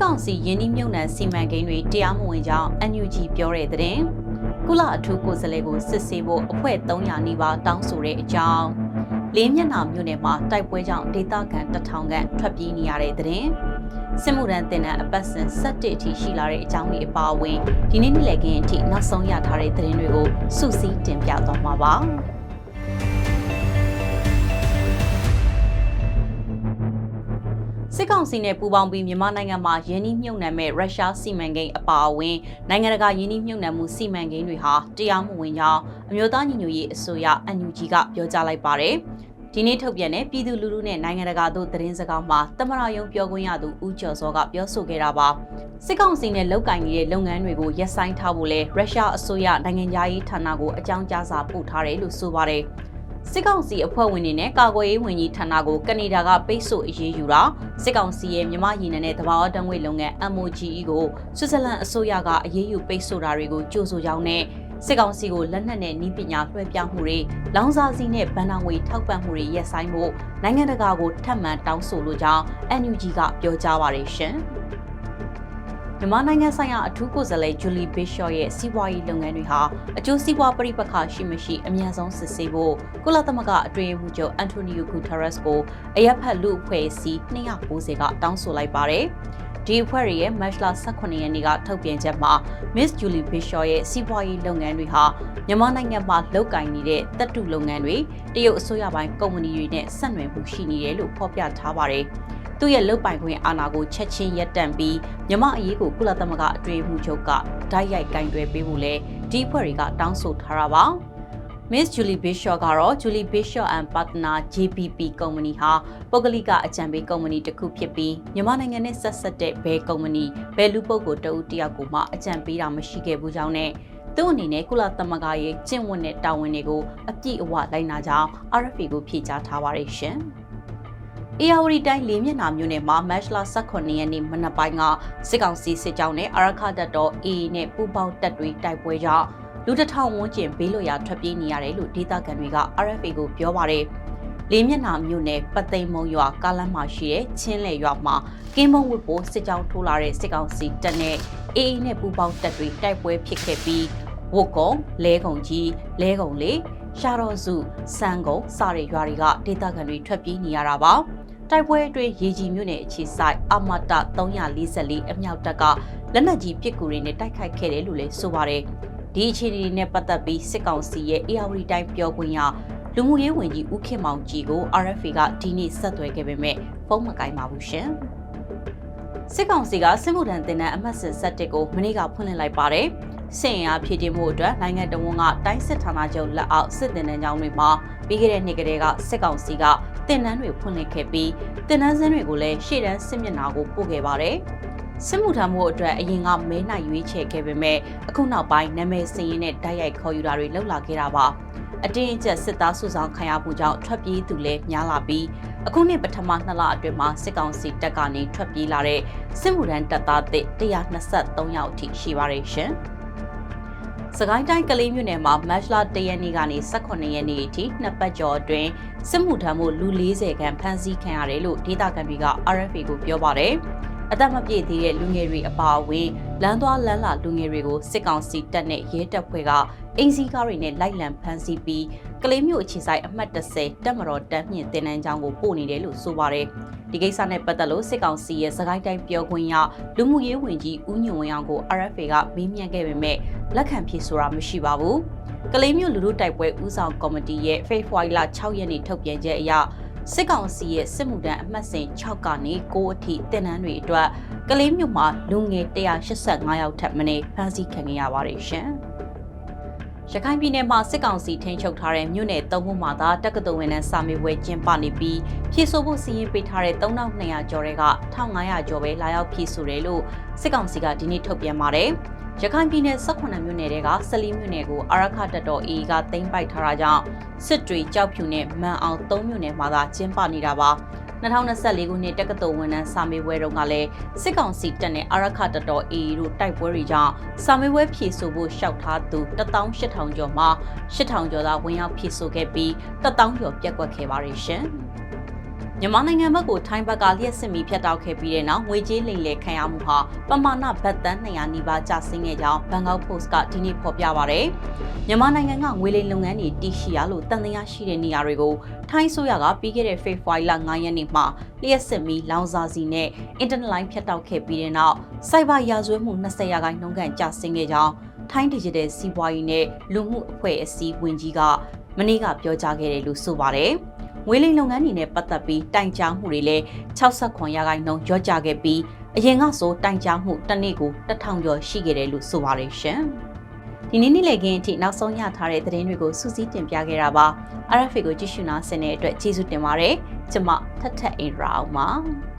ကောင်စီယင်းနှိမ့်မြုံနှံစီမံကိန်းတွေတရားမဝင်ကြောင်း NUG ပြောတဲ့တဲ့တင်ကုလအထူးကိုယ်စားလှယ်ကိုစစ်ဆေးဖို့အဖွဲ့300နီးပါးတောင်းဆိုတဲ့အကြောင်းလေးမျက်နှာမြို့နယ်မှာတိုက်ပွဲကြောင့်ဒေသခံတထောင်ခန့်ထွက်ပြေးနေရတဲ့တဲ့တင်စစ်မှုထမ်းတင်တဲ့အပတ်စဉ်17အထိရှိလာတဲ့အကြောင်းတွေအပါအဝင်ဒီနေ့နေ့လည်ခင်းအထိနောက်ဆုံးရထားတဲ့သတင်းတွေကိုစုစည်းတင်ပြသွားမှာပါ။ ကောင်စီနဲ့ပူးပေါင်းပြီးမြန်မာနိုင်ငံမှာယင်းနှိမြုံနှံမဲ့ရုရှားစီမံကိန်းအပါအဝင်နိုင်ငံတကာယင်းနှိမြုံနှံမှုစီမံကိန်းတွေဟာတရားမဝင်ကြောင်းအမျိုးသားညီညွတ်ရေးအစိုးရ NUG ကပြောကြားလိုက်ပါတယ်။ဒီနေ့ထုတ်ပြန်တဲ့ပြည်သူလူထုနဲ့နိုင်ငံတကာတို့သတင်းစကားမှာတမရယုံပြောခွင့်ရသူဦးကျော်စောကပြောဆိုခဲ့တာပါ။စစ်ကောင်စီနဲ့လုတ်ကင်နေတဲ့လုပ်ငန်းတွေကိုရပ်ဆိုင်းထားဖို့လဲရုရှားအစိုးရနိုင်ငံသားရေးဌာနကိုအကြောင်းကြားစာပို့ထားတယ်လို့ဆိုပါတယ်။ စစ်ကောင်စီအဖွဲ့ဝင်တွေနဲ့ကာကွယ်ရေးဝန်ကြီးဌာနကိုကနေဒါကပိတ်ဆို့အရေးယူတာစစ်ကောင်စီရဲ့မြမရည်နယ်နဲ့တဘာဝတံငွေလုပ်ငန်း MOGE ကိုဆွစ်ဇာလန်အစိုးရကအရေးယူပိတ်ဆို့တာတွေကိုကြိုးဆိုကြောင်းနဲ့စစ်ကောင်စီကိုလက်နက်နဲ့နှီးပညာလွှဲပြောင်းမှုတွေလောင်စာစီနဲ့ဗန်နာငွေထောက်ပံ့မှုတွေရပ်ဆိုင်းဖို့နိုင်ငံတကာကိုထပ်မံတောင်းဆိုလိုကြောင်း NUG ကပြောကြားပါရရှင်။ မြန်မာနိုင်ငံဆိုင်ရာအထူးကိုယ်စားလှယ်ဂျူလီဘီရှော့ရဲ့စီးပွားရေးလုပ်ငန်းတွေဟာအကျိုးစီးပွားပြိပခါရှိမရှိအမြန်ဆုံးစစ်ဆေးဖို့ကုလသမဂ္ဂအတွင်းမှုချုပ်အန်တိုနီယိုဂူတာရက်စ်ကိုအရက်ဖက်လူအဖွဲ့အစည်း290ကတောင်းဆိုလိုက်ပါတယ်။ဒီအဖွဲ့ရဲ့မတ်လ18ရက်နေ့ကထုတ်ပြန်ချက်မှာ Miss Julie Bishop ရဲ့စီးပွားရေးလုပ်ငန်းတွေဟာမြန်မာနိုင်ငံမှာလုပ်ကိုင်နေတဲ့တပ်တုလုပ်ငန်းတွေတရုတ်အစိုးရပိုင်းကုမ္ပဏီတွေနဲ့ဆက်နွယ်မှုရှိနေတယ်လို့ဖော်ပြထားပါတယ်။ သူ့ရဲ့လုတ်ပိုင်ခွင့်အာဏာကိုချက်ချင်းရပ်တန့်ပြီးမြမအရေးကိုကုလသမဂ္ဂအတွေ့အမှုချုပ်ကဓာတ်ရိုက်ကင်တွယ်ပေးဖို့လဲဒီအဖွဲ့တွေကတောင်းဆိုထားတာပါ Miss Julie Bishop ကတော့ Julie Bishop and Partner JPP ကုမ္ပဏီဟာပုဂ္ဂလိကအကြံပေးကုမ္ပဏီတစ်ခုဖြစ်ပြီးမြန်မာနိုင်ငံနဲ့ဆက်ဆက်တဲ့ဘဲကုမ္ပဏီဘဲလူပုဂ္ဂိုလ်တဦးတယောက်ကိုမှအကြံပေးတာမရှိခဲ့ဘူးကြောင်းနဲ့သူ့အနေနဲ့ကုလသမဂ္ဂရဲ့ကျင့်ဝတ်နဲ့တာဝန်တွေကိုအပြည့်အဝလိုက်နာကြောင်း RFA ကိုဖြေကြားထားပါတယ်ရှင်။ အေယာဝတီတိုင်းလေးမျက်နှာမြို့နယ်မှာမတ်လ18ရက်နေ့မနက်ပိုင်းကစစ်ကောင်စီစစ်ကြောင်းနဲ့အရခတပ်တော် AA နဲ့ပူးပေါင်းတပ်တွေတိုက်ပွဲကြောင့်လူတစ်ထောင်ဝန်းကျင်ဘေးလွတ်ရာထွက်ပြေးနေရတယ်လို့ဒေသခံတွေက RFA ကိုပြောပါတယ်။လေးမျက်နှာမြို့နယ်ပသိမ်မုံရွာကားလမ်းမှာရှိတဲ့ချင်းလေရွာမှာကင်းမုံဝစ်ဖို့စစ်ကြောင်းထိုးလာတဲ့စစ်ကောင်စီတပ်နဲ့ AA နဲ့ပူးပေါင်းတပ်တွေတိုက်ပွဲဖြစ်ခဲ့ပြီးဝုတ်ကုံလဲကုံကြီးလဲကုံလေး ရှာတော်စုစံကုံစတဲ့ရွာတွေကဒေသခံတွေထွက်ပြေးနေရတာပါ။တိုက်ပွဲအတွင်းရေကြီးမြို့နယ်အခြေဆိုင်အမတ344အမြောက်တပ်ကလက်နက်ကြီးပစ်ကူတွေနဲ့တိုက်ခိုက်ခဲ့တယ်လို့လည်းဆိုပါတယ်။ဒီအခြေအနေနဲ့ပတ်သက်ပြီးစစ်ကောင်စီရဲ့ AR တိုင်းပြောခွင့်ရလူမှုရေးဝန်ကြီးဦးခင်မောင်ကြည်ကို RFA ကဒီနေ့ဆက်သွယ်ခဲ့ပေမဲ့ဖုန်းမကိုင်ပါဘူးရှင်။စစ်ကောင်စီကစစ်မှုထမ်းတင်တဲ့အမှတ်စစ်ဆက်တစ်ကိုမနေ့ကဖွင့်လှစ်လိုက်ပါတယ်။ စင်ရဖြည့်တင်မှုအတွက်နိုင်ငံတော်ဝန်ကတိုင်းစစ်ဌာနချုပ်လက်အောက်စစ်တင်တဲ့ကြောင်းတွေမှာပြီးခဲ့တဲ့နှစ်ကတည်းကစစ်ကောင်စီကတင်နန်းတွေဖွင့်လှစ်ခဲ့ပြီးတင်နန်းစင်းတွေကိုလည်းရှေ့တန်းစစ်မျက်နှာကိုပို့ခဲ့ပါတယ်။စစ်မှုထမ်းမှုအတွက်အရင်ကမဲနိုင်ရွေးချယ်ခဲ့ပေမဲ့အခုနောက်ပိုင်းနာမည်စည်ရင်းနဲ့တိုက်ရိုက်ခေါ်ယူတာတွေလှုပ်လာခဲ့တာပါ။အတင်းအကျပ်စစ်သားစုဆောင်ခံရမှုကြောင့်ထွက်ပြေးသူလည်းများလာပြီးအခုနှစ်ပထမနှစ်လအတွင်းမှာစစ်ကောင်စီတပ်ကနေထွက်ပြေးလာတဲ့စစ်မှုထမ်းတပ်သားသစ်123ယောက်အထိရှိပါတယ်ရှင်။ စကိုင်းတိုင်းကလေးမြို့နယ်မှာမတ်လ၁ရက်နေ့ကနေ18ရက်နေ့အထိနှစ်ပတ်ကျော်အတွင်းစစ်မှုထမ်းမှုလူ40ခန့်ဖမ်းဆီးခံရတယ်လို့ဒေသခံတွေက RFA ကိုပြောပါတယ်။အသက်မပြည့်သေးတဲ့လူငယ်တွေအပါအဝင်လမ်းသွားလမ်းလာလူငယ်တွေကိုစစ်ကောင်စီတပ်နဲ့ရဲတပ်ဖွဲ့ကအင်စီကားတွေနဲ့လိုက်လံဖမ်းဆီးပြီးကလေးမျိုးအခြေဆိုင်အမှတ်30တက်မတော်တက်မြင့်တင်နန်းချောင်းကိုပို့နေတယ်လို့ဆိုပါတယ်။ ဒီကိစ္စနဲ့ပတ်သက်လို့စစ်ကောင်စီရဲ့စကိုင်းတိုင်းပြောခွင့်ရလူမှုရေးဝန်ကြီးဦးညွန့်ဝင်းအောင်ကို RFA ကမေးမြန်းခဲ့ပေမဲ့လက်ခံဖြေဆိုတာမရှိပါဘူး။ကလေးမျိုးလူလူတိုက်ပွဲဦးဆောင်ကော်မတီရဲ့ Facebook လ6ရက်နေ့ထုတ်ပြန်ချက်အရစစ်ကောင်စီရဲ့စစ်မှုထမ်းအမှတ်စဉ်6ကနေ9အထိတင်နန်းတွေအတွက်ကလေးမျိုးမှာလူငယ်185ယောက်ထပ်မံဖမ်းဆီးခံခဲ့ရပါတယ်ရှင်။ ရခိုင်ပြည်နယ်မှာစစ်ကောင်စီထိန်းချုပ်ထားတဲ့မြို့နယ်သုံးခုမှာသာတက္ကသိုလ်ဝန်ထမ်းစာမေးပွဲကျင်းပနေပြီးဖြည့်ဆို့ဖို့စီရင်ပေးထားတဲ့3200ကျော်တွေက1500ကျော်ပဲလာရောက်ဖြည့်ဆို့တယ်လို့စစ်ကောင်စီကဒီနေ့ထုတ်ပြန်ပါတယ်။ရခိုင်ပြည်နယ်18မြို့နယ်တွေကဆလီမြို့နယ်ကိုအာရခတပ်တော် AA ကသိမ်းပိုက်ထားတာကြောင့်စစ်တွေကြောက်ဖြူနဲ့မန်အောင်3မြို့နယ်မှာသာကျင်းပနေတာပါ။ 2024ခုနှစ်တက္ကသိုလ်ဝန်ထမ်းစာမေးပွဲတုန်းကလည်းစစ်ကောင်စီတပ်နဲ့အာရခတတော် AA တို့တိုက်ပွဲတွေကြောင့်စာမေးပွဲဖြေဆိုဖို့ရှောက်ထားသူ18000ကျော်မှာ8000ကျော်သာဝင်ရောက်ဖြေဆိုခဲ့ပြီး1000ကျော်ပြက်ကွက်ခဲ့ပါရရှင်။ မြန်မာနိုင်ငံဘက်ကိုထိုင်းဘက်ကလျှက်စစ်မီဖြတ်တောက်ခဲ့ပြီးတဲ့နောက်ငွေကြေးလိမ်လည်ခံရမှုဟာပမာဏဘတ်တန်း200နီးပါးကျဆင်းခဲ့ကြောင်းဘန်ကောက်ပို့စ်ကဒီနေ့ဖော်ပြပါဗျ။မြန်မာနိုင်ငံကငွေလိမ်လုပ်ငန်းတွေတည်ရှိရလို့တန်တရားရှိတဲ့နေရာတွေကိုထိုင်းဆိုရကပြီးခဲ့တဲ့ဖေဖော်ဝါရီလ9ရက်နေ့မှာလျှက်စစ်မီလောင်စာစီနဲ့အင်တာနက်လိုင်းဖြတ်တောက်ခဲ့ပြီးတဲ့နောက်စိုက်ဘာရာဇဝတ်မှု20ရာခိုင်နှုန်းခန့်ကျဆင်းခဲ့ကြောင်းထိုင်း digital စီးပွားရေးနဲ့လူမှုအဖွဲ့အစည်းဝင်ကြီးကမနေ့ကပြောကြားခဲ့တယ်လို့ဆိုပါတယ်။ ငွေလိမ်လုပ်ငန်းတွေနဲ့ပတ်သက်ပြီးတိုင်ကြားမှုတွေလည်း69ရာခိုင်နှုန်းကျော့ကျခဲ့ပြီးအရင်ကဆိုတိုင်ကြားမှုတစ်နေ့ကို1000ကျော်ရှိခဲ့တယ်လို့ဆိုပါတယ်ရှင်။ဒီနေ့နေ့လည်ခင်းအထိနောက်ဆုံးရထားတဲ့သတင်းတွေကိုစူးစီးတင်ပြခဲ့တာပါ။ RFA ကိုကြည့်ရှုနာဆင်တဲ့အတွက်ကျေးဇူးတင်ပါတယ်။ကျွန်မထထအိမ်ရာအောင်ပါ။